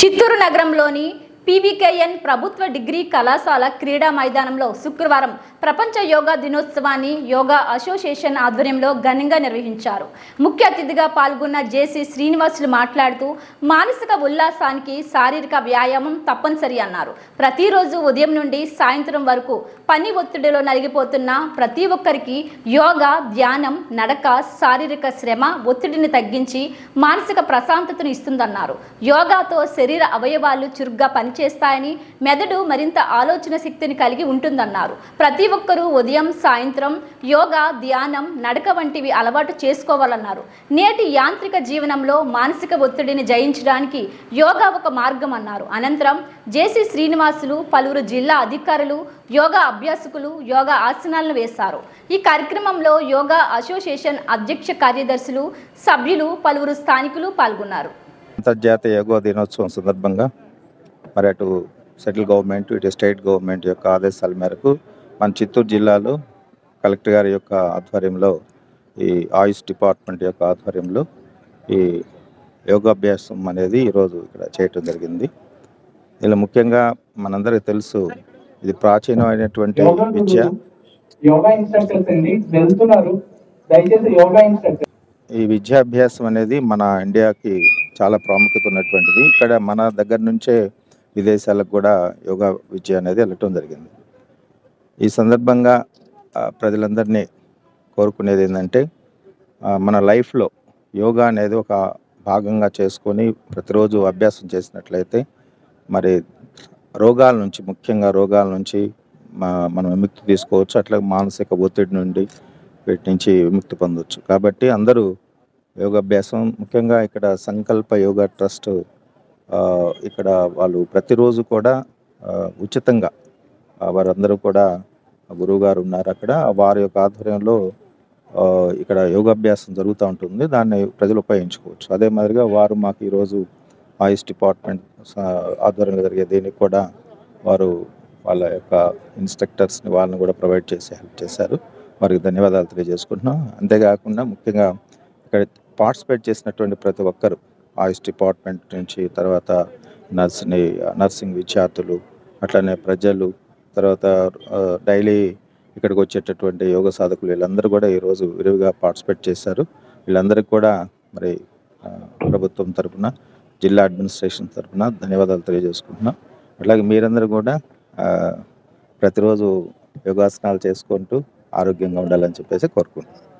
చిత్తూరు నగరంలోని పీవీకేఎన్ ప్రభుత్వ డిగ్రీ కళాశాల క్రీడా మైదానంలో శుక్రవారం ప్రపంచ యోగా దినోత్సవాన్ని యోగా అసోసియేషన్ ఆధ్వర్యంలో ఘనంగా నిర్వహించారు. ముఖ్య అతిథిగా పాల్గొన్న జేసీ శ్రీనివాసులు మాట్లాడుతూ మానసిక ఉల్లాసానికి శారీరక వ్యాయామం తప్పనిసరి అన్నారు. ప్రతిరోజు ఉదయం నుండి సాయంత్రం వరకు పని ఒత్తిడిలో నలిగిపోతున్న ప్రతి ఒక్కరికి యోగా ధ్యానం నడక శారీరక శ్రమ ఒత్తిడిని తగ్గించి మానసిక ప్రశాంతతను ఇస్తుందన్నారు. యోగాతో శరీర అవయవాలు చురుగ్గా పని పనిచేస్తాయని మెదడు మరింత ఆలోచన శక్తిని కలిగి ఉంటుందన్నారు. ప్రతి ఒక్కరూ ఉదయం సాయంత్రం యోగా ధ్యానం నడక వంటివి అలవాటు చేసుకోవాలన్నారు. నేటి యాంత్రిక జీవనంలో మానసిక ఒత్తిడిని జయించడానికి యోగా ఒక మార్గం అన్నారు. అనంతరం జేసీ శ్రీనివాసులు పలువురు జిల్లా అధికారులు యోగా అభ్యాసకులు యోగా ఆసనాలను వేశారు. ఈ కార్యక్రమంలో యోగా అసోసియేషన్ అధ్యక్ష కార్యదర్శులు సభ్యులు పలువురు స్థానికులు పాల్గొన్నారు. అంతర్జాతీయ యోగా దినోత్సవం సందర్భంగా మరి అటు సెంట్రల్ గవర్నమెంట్ ఇటు స్టేట్ గవర్నమెంట్ యొక్క ఆదేశాల మేరకు మన చిత్తూరు జిల్లాలో కలెక్టర్ గారి యొక్క ఆధ్వర్యంలో ఈ ఆయుష్ డిపార్ట్మెంట్ యొక్క ఆధ్వర్యంలో ఈ యోగాభ్యాసం అనేది ఈరోజు ఇక్కడ చేయటం జరిగింది. ఇలా ముఖ్యంగా మనందరికీ తెలుసు ఇది ప్రాచీనమైనటువంటి విద్య. ఈ విద్యాభ్యాసం అనేది మన ఇండియాకి చాలా ప్రాముఖ్యత ఉన్నటువంటిది. ఇక్కడ మన దగ్గర నుంచే విదేశాలకు కూడా యోగా విద్య అనేది వెళ్ళటం జరిగింది. ఈ సందర్భంగా ప్రజలందరినీ కోరుకునేది ఏంటంటే మన లైఫ్లో యోగా అనేది ఒక భాగంగా చేసుకొని ప్రతిరోజు అభ్యాసం చేసినట్లయితే మరి రోగాల నుంచి ముఖ్యంగా రోగాల నుంచి మనం విముక్తి తీసుకోవచ్చు. అట్లాగే మానసిక ఒత్తిడి నుండి వీటి నుంచి విముక్తి పొందవచ్చు కాబట్టి అందరూ యోగాభ్యాసం ముఖ్యంగా ఇక్కడ సంకల్ప యోగా ట్రస్ట్ ఇక్కడ వాళ్ళు ప్రతిరోజు కూడా ఉచితంగా వారందరూ కూడా గురువు గారు ఉన్నారు అక్కడ. వారి యొక్క ఆధ్వర్యంలో ఇక్కడ యోగాభ్యాసం జరుగుతూ ఉంటుంది. దాన్ని ప్రజలు ఉపయోగించుకోవచ్చు. అదే మాదిరిగా వారు మాకు ఈరోజు ఆయుష్ డిపార్ట్మెంట్ స- ఆధ్వర్యంలో జరిగే దీనికి కూడా వారు వాళ్ళ యొక్క ఇన్స్ట్రక్టర్స్ని వాళ్ళని కూడా ప్రొవైడ్ చేసి హెల్ప్ చేశారు. వారికి ధన్యవాదాలు తెలియజేసుకుంటున్నాం. అంతేకాకుండా ముఖ్యంగా ఇక్కడ పార్టిసిపేట్ చేసినటువంటి ప్రతి ఒక్కరు ఆయుష్ డిపార్ట్మెంట్ నుంచి తర్వాత నర్స్ని నర్సింగ్ విద్యార్థులు అట్లనే ప్రజలు తర్వాత డైలీ ఇక్కడికి వచ్చేటటువంటి యోగ సాధకులు వీళ్ళందరూ కూడా ఈరోజు విరివిగా పార్టిసిపేట్ చేశారు. వీళ్ళందరికీ కూడా మరి ప్రభుత్వం తరఫున జిల్లా అడ్మినిస్ట్రేషన్ తరపున ధన్యవాదాలు తెలియజేసుకుంటున్నాం. అట్లాగే మీరందరూ కూడా ప్రతిరోజు యోగాసనాలు చేసుకుంటూ ఆరోగ్యంగా ఉండాలని చెప్పేసి కోరుకుంటున్నాను